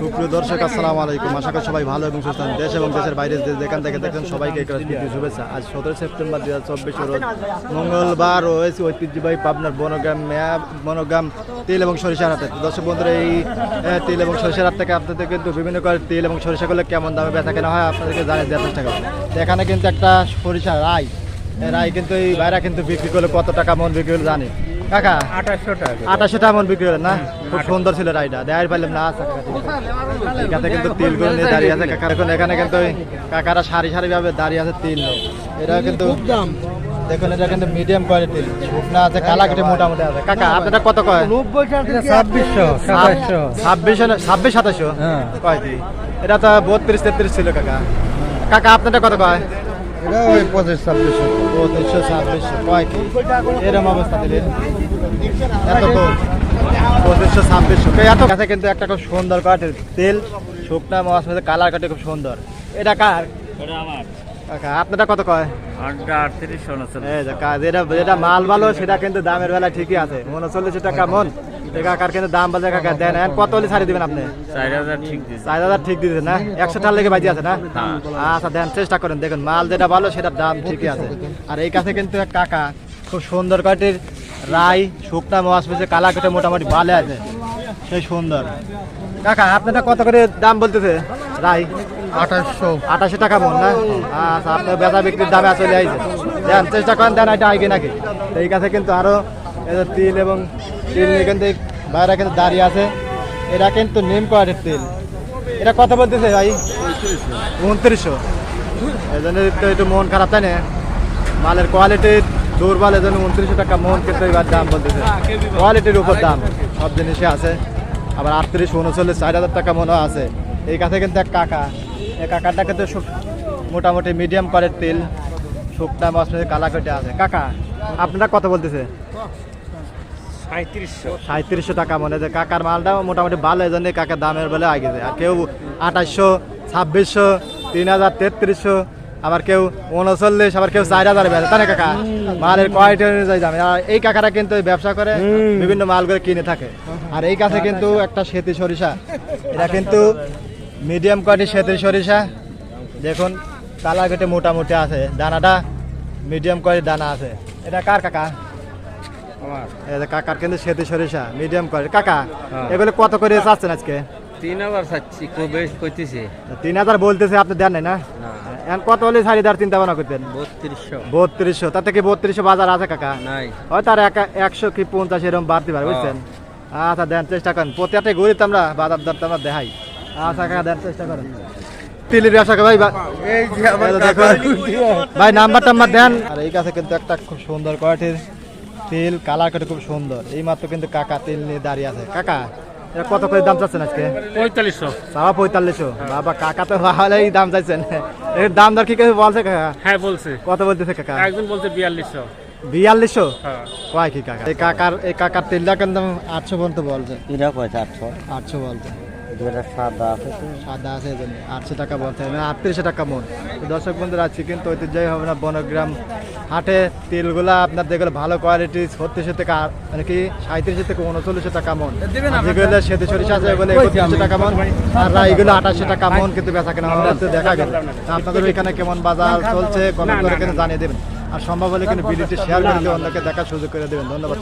সুপ্রিয় দর্শক আলাইকুম। আশা করি সবাই ভালো এবং সুস্থ দেশ এবং দেশের বাইরে যেখান থেকে দেখেন সবাইকে শুভেচ্ছা। আজ সতেরো সেপ্টেম্বর দুই হাজার চব্বিশ মঙ্গলবার রয়েছে ঐতিহ্যবাহী পাবনার বনগ্রাম বনগ্রাম তেল এবং সরিষার হাটে। তো দর্শক বন্ধুরা, এই তেল এবং সরিষার হাট থেকে আপনাদের কিন্তু বিভিন্ন তেল এবং সরিষাগুলো কেমন দামে বেচা কেনা হয়, আপনাদেরকে জানিয়ে দেওয়ার চেষ্টা করব। এখানে কিন্তু একটা সরিষা রায় রায় কিন্তু এই বাইরা কিন্তু বিক্রি করলে কত টাকা মন বিক্রি করলে জানি। কাকা? আঠাশশো টাকা টাকা মন বিক্রি করেন না? খুব সুন্দর ছিল রাইডা দেখাই পারলাম না আচ্ছা কাকা, কিন্তু তিল করে নিয়ে দাঁড়িয়ে আছে কাকার এখন এখানে কিন্তু কাকারা সারি সারি ভাবে দাঁড়িয়ে আছে তিল এটা কিন্তু দেখুন এটা কিন্তু মিডিয়াম কোয়ালিটির শুকনা আছে কালা কেটে মোটামুটি আছে। কাকা আপনারা কত কয়? ছাব্বিশশো সাতাশশো। ছাব্বিশ ছাব্বিশ সাতাশশো? হ্যাঁ। কয় এটা তো বত্রিশ তেত্রিশ ছিল কাকা। কাকা আপনারটা কত কয়? এটা ওই পঁচিশ ছাব্বিশশো পঁচিশশো ছাব্বিশশো কয় কি? এরকম অবস্থা দিলেন এত তো পঁচিশশো ছাব্বিশশো এত কাছে কিন্তু একটা খুব সুন্দর কাঠের তেল। শুকনা মাছ মধ্যে কালার কাটে খুব সুন্দর। এটা কার? এটা আমার। আপনারটা কত কয়? যেটা যেটা মাল ভালো সেটা কিন্তু দামের বেলা ঠিকই আছে। উনচল্লিশ টাকা মন। কাকার কিন্তু দাম বাজে কাকা দেন এখন কত হলে ছাড়ি দিবেন আপনি? চার হাজার ঠিক না? একশো টাকা লেগে বাজি আছে না? আচ্ছা দেন চেষ্টা করেন দেখুন মাল যেটা ভালো সেটার দাম ঠিকই আছে। আর এই কাছে কিন্তু এক কাকা খুব সুন্দর কাটির রাই শুকনা মাছ পেয়েছে কালা কেটে মোটামুটি ভালো আছে। সেই সুন্দর। কাকা আপনারা কত করে দাম বলতেছে? রাই? আঠাশশো। আঠাশি টাকা মন না? আচ্ছা আপনার বেচা বিক্রির দামে চলে আইছে। দেন চেষ্টা করেন দেন এটা আগে নাকি? এই কাছে কিন্তু আরও এই তিল এবং তিল কিন্তু এই বাইরে কিন্তু দাঁড়িয়ে আছে। এটা কিন্তু নিম কোয়ালিটির তিল? এটা কত বলতেছে ভাই। উনত্রিশশো। এই জন্য একটু একটু মন খারাপ তাই না? মালের কোয়ালিটি দুর্বল এই জন্য উনত্রিশশো টাকা মন কিন্তু এবার দাম বলতেছে। কোয়ালিটির উপর দাম সব জিনিসে আছে। আবার আটত্রিশ উনচল্লিশ চার হাজার টাকা মনে আছে। এই কাছে কিন্তু এক কাকা। এই কাকাটা কিন্তু মোটামুটি মিডিয়াম কোয়ালিটির তেল। শুকনা মাছ মেঝে কালা কেটে আছে। কাকা আপনারা কত বলতেছে? সাঁত্রিশশো টাকা মনে হয় যে কাকার মালটাও মোটামুটি ভালো এই জন্য কাকার দামের বলে আগে যায়। আর কেউ আঠাশশো ছাব্বিশশো তিন হাজার তেত্রিশশো আবার কেউ উনচল্লিশ আবার কেউ চার হাজার তাই না কাকা? মালের কোয়ালিটি অনুযায়ী দাম। আর এই কাকারা কিন্তু ব্যবসা করে বিভিন্ন মালগুলো কিনে থাকে। আর এই কাছে কিন্তু একটা সেতি সরিষা। এটা কিন্তু মিডিয়াম কোয়ালিটির সেতি সরিষা। দেখুন কালা কেটে মোটামুটি আছে। দানাটা মিডিয়াম কোয়ালিটির দানা আছে। এটা কার কাকা? কাকার কিন্তু সেতু সরিষা মিডিয়াম করে। কাকা হ্যাঁ। এগুলো কত করে চাচ্ছেন আজকে? তিন হাজার চাচ্ছি খুব বেশ কইতেছি। তিন হাজার বলতেছে আপনি দেন নাই না? না। এখন কত হলে শাড়ি দেওয়ার চিন্তা ভাবনা করতেন? বত্রিশশো। বত্রিশশো। তার থেকে বত্রিশশো বাজার আছে কাকা? নাই। হয়তো আর একশো কি পঞ্চাশ এরকম বাড়তে পারে বুঝছেন? আচ্ছা দেন চেষ্টা করেন। ঘুরি আমরা বাজার দর আমরা দেখাই। আচ্ছা কাকা দেন চেষ্টা করেন। তিলির ব্যবসা ভাই। ভাই নাম্বার টাম্বার দেন। আর এই কাছে কিন্তু একটা খুব সুন্দর কোয়ালিটির তেল কালার কাটে খুব সুন্দর। এই মাত্র কিন্তু কাকা তেল নিয়ে দাঁড়িয়ে আছে। কাকা এটা কত করে দাম চাচ্ছেন আজকে? পঁয়তাল্লিশশো। সাবা পঁয়তাল্লিশশো। বাবা কাকা তো ভালোই দাম চাইছেন। এর দাম দর কি কিছু বলছে কাকা? হ্যাঁ বলছে। কত বলতেছে কাকা? একজন বলছে বিয়াল্লিশশো। বিয়াল্লিশশো? হ্যাঁ। কয় কি কাকা? এই কাকার এই কাকার তেলটা কিন্তু আটশো পর্যন্ত বলছে। এটা পয়সা আটশো? আটশো বলছে। সাদা আছে। সাদা আছে আটশো টাকা বলছে। মানে আটত্রিশশো টাকা মন। দর্শক বন্ধুরা আজকে কিন্তু ঐতিহ্যই হবে না বনগ্রাম হাটে। তেলগুলা আপনার দেখলে ভালো কোয়ালিটি ছত্রিশশো থেকে মানে কি সাঁত্রিশশো থেকে উনচল্লিশশো টাকা মন। যেগুলো সেতু সরিষা আছে এগুলো একত্রিশশো টাকা মন। আর এইগুলো আঠাশশো টাকা মন কিন্তু বেচা কেনা দেখা গেল আপনাদের এখানে কেমন বাজার চলছে কমেন্ট করে কিন্তু জানিয়ে দেবেন। আর সম্ভব হলে কিন্তু ভিডিওটি শেয়ার করে দিয়ে অন্যকে দেখার সুযোগ করে দেবেন। ধন্যবাদ।